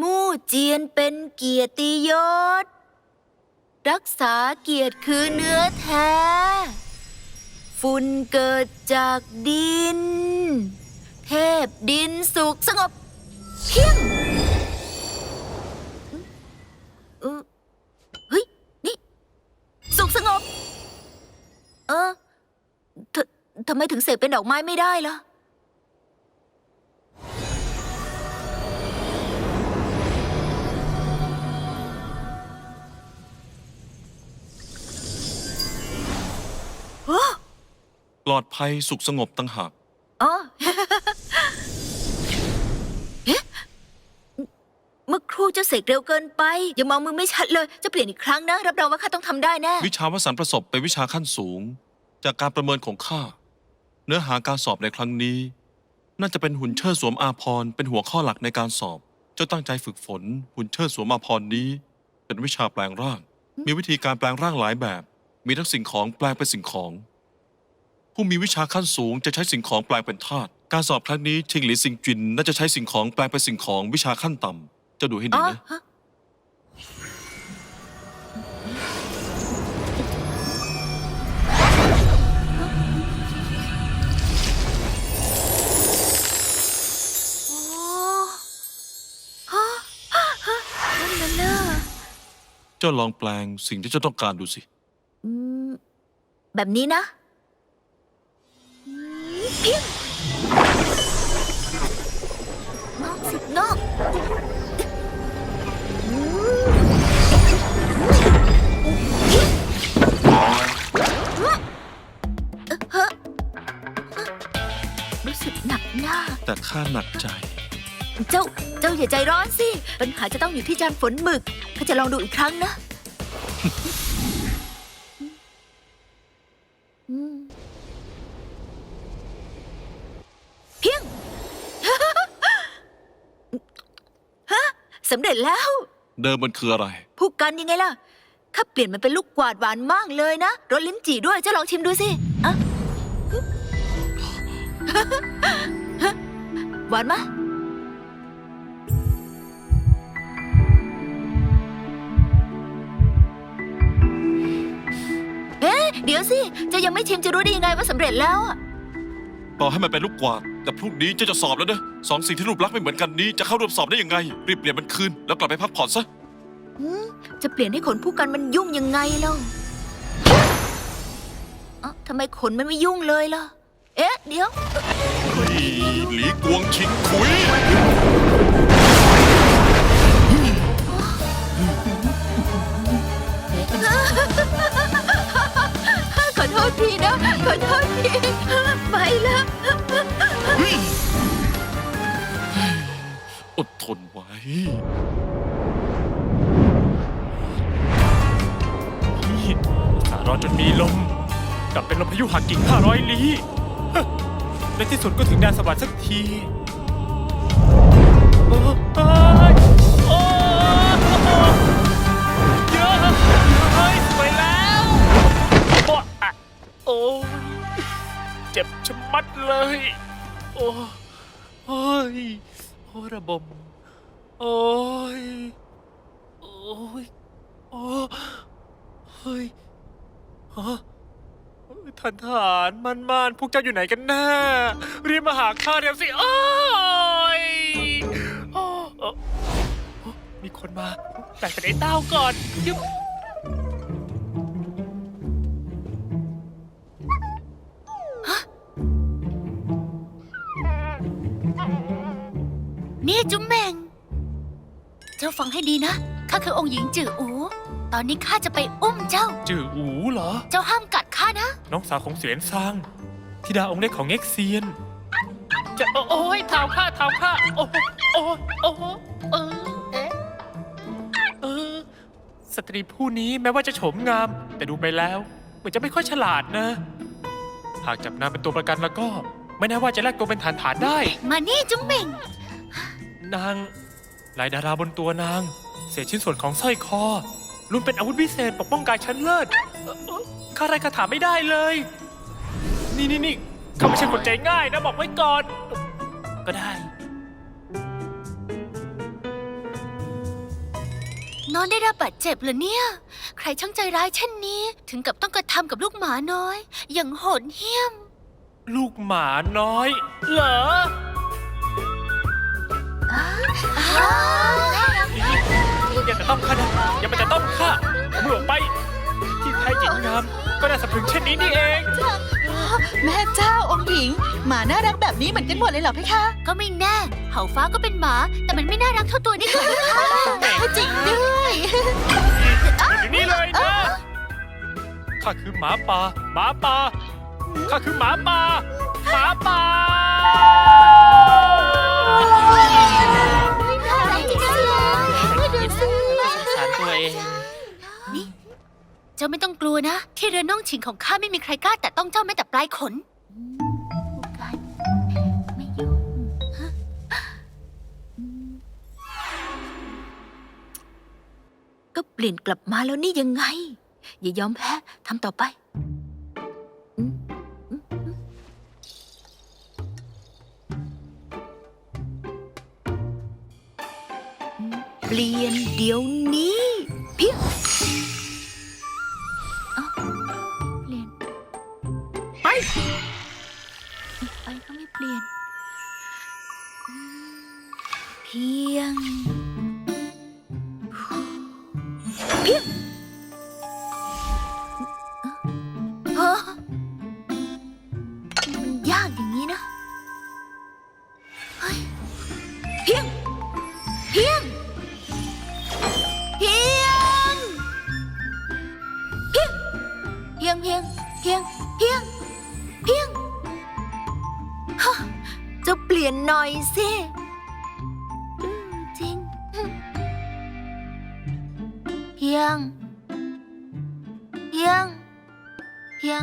มู่เจียนเป็นเกียรติยศ รักษาเกียรติคือเนื้อแท้ ฝุ่นเกิดจากดิน เทพดินสุขสงบเพียงเออเฮ้ย นี่ สุขสงบ เออททำไมถึงเสกเป็นดอกไม้ไม่ได้ล่ะ ปลอดภัยสุขสงบตั้งหาก อ๋อ เอ๊ะเมื่อครู่เจ้าเสกเร็วเกินไปอย่ามองมือไม่ชัดเลย จะเปลี่ยนอีกครั้งนะ รับรองว่าข้าต้องทำได้แน่ วิชาวสันต์ประสบเป็นวิชาขั้นสูง จากการประเมินของข้า เนื้อหาการสอบในครั้งนี้ น่าจะเป็นหุ่นเชิดสวมอาภรณ์เป็นหัวข้อหลักในการสอบ เจ้าตั้งใจฝึกฝน หุ่นเชิดสวมอาภรณ์นี้ เป็นวิชาแปลงร่าง มีวิธีการแปลงร่างหลายแบบ มีทั้งสิ่งของแปลงเป็นสิ่งของ ผู้มีวิชาขั้นสูงจะใช้สิ่งของแปลงเป็นธาตุการสอบครั้งนี้ชิงหลีซิงจินน่าจะใช้สิ่งของแปลงเป็นสิ่งของวิชาขั้นต่ำเจะดูให้ดีอ๋อนะฮะโอ้ฮะฮะฮะนั่นน่ะน่ะเจ้าลองแปลงสิ่งที่เจ้าต้องการดูสิ อืมแบบนี้นะอืม เพียงนอกสินอกอืมเพียงเอ่อเฮ้อรู้สึกหนักหน้า แต่ข้าหนักใจ เจ้า เจ้าอย่าใจร้อนสิ ปัญหาจะต้องอยู่ที่จานฝนหมึกข้าจะลองดูอีกครั้งนะ สำเร็จแล้ว เดิมมันคืออะไร ผู้กันยังไงล่ะ ข้าเปลี่ยนมันเป็นลูกกวาดหวานมากเลยนะ รสลิ้นจี่ด้วยเจ้าลองชิมดูสิอะหวานมะเอ๊ะเดี๋ยวสิเจะยังไม่ชิมจะรู้ได้ยังไงว่าสำเร็จแล้วอะ ต่อให้มันเป็นลูกกวาด แต่พรุ่งนี้เจ้าจะสอบแล้วนะสองสิ่งที่รูปลักษณ์ไม่เหมือนกันนี้จะเข้าร่วมสอบได้ยังไง รีบเปลี่ยนมันคืน แล้วกลับไปพักผ่อนซะหืมจะเปลี่ยนให้ขนผู้กันมันยุ่งยังไงเล่าเอ้าทำไมขนมันไม่ยุ่งเลยล่ะ เอ๊ะ เดี๋ยว เฮ้ยหลีกวงชิงขุย อดทนไว้ นี่สารอจนมีลมกลับเป็นลมพายุหักกิ่ง 500 ลี้ฮะในที่สุดก็ถึงแดนสวรรค์สักทีโอ้ยโอ้ยเยอะเฮ้ยสวยแล้วโอ้อะโอ้ยเจ็บชะมัดเลย โอ้ย โอ้ระบม โอ้ย โอ้ย โอ้เฮ้ยฮะท่านทหารมันมานพวกเจ้าอยู่ไหนกันแน่รีบมาหาข้าเดี๋ยวสิ โอ้ยโอ้โอ้มีคนมาแต่เป็นไอ้เต้าก่อนยึบ นี่จุ๊มเมง เจ้าฟังให้ดีนะ ข้าคือองค์หญิงจื่ออู ตอนนี้ข้าจะไปอุ้มเจ้า จื่ออูเหรอ เจ้าห้ามกัดข้านะ น้องสาวของเสวียนซางธิดาองค์เล็กของเง็กเซียน จะโอโอ้ยเท้าข้าเท้าข้าโอ้โอ้โอ้เออเอ๊ะเออ สตรีผู้นี้แม้ว่าจะโฉมงาม แต่ดูไปแล้ว เหมือนจะไม่ค่อยฉลาดนะ หากจับนางเป็นตัวประกันแล้วก็ ไม่แน่ว่าจะแลกตัวเป็นฐานฐานๆได้ มานี่จุ๊มเมง นางลายดาราบนตัวนางเศษชิ้นส่วนของสร้อยคอลุนเป็นอาวุธพิเศษปกป้องกายชั้นเลิศข้าไรคาถาไม่ได้เลย นี่นี่นี่เขาไม่ใช่คนใจง่ายนะบอกไว้ก่อน ก็ได้ น้องได้รับบาดเจ็บเหรอเนี่ย ใครช่างใจร้ายเช่นนี้ ถึงกับต้องกระทำกับลูกหมาน้อย อย่างโหดเหี้ยม ลูกหมาน้อย เหรอ อย่าแต่ต้องข้านะอย่ามาแต่ต้องข้าผมหลงไป ที่แท้หญิงงามก็น่าสะพรึงเช่นนี้นี่เอง แม่เจ้าองค์หญิง หมาน่ารักแบบนี้เหมือนกันหมดเลยเหรอเพคะ ก็ไม่แน่ เห่าฟ้าก็เป็นหมา แต่มันไม่น่ารักเท่าตัวนี้ค่ะจริงด้วยอยู่นี่เลยนะข้าคือหมาป่าหมาป่าข้าคือหมาป่าหมาป่า เจ้าไม่ต้องกลัวนะ ที่เรือนน่องฉิงของข้าไม่มีใครกล้าแต่ต้องเจ้าแม้แต่ปลายขนไม่ยุ่งก็เปลี่ยนกลับมาแล้วนี่ยังไง อย่ายอมแพ้ทำต่อไปเปลี่ยนเดี๋ยวนี้ เพียง ปลี่ยน เพียง เพียง ลี่ยนหน่อยสิอืมจริง เพียง เพียง เพียง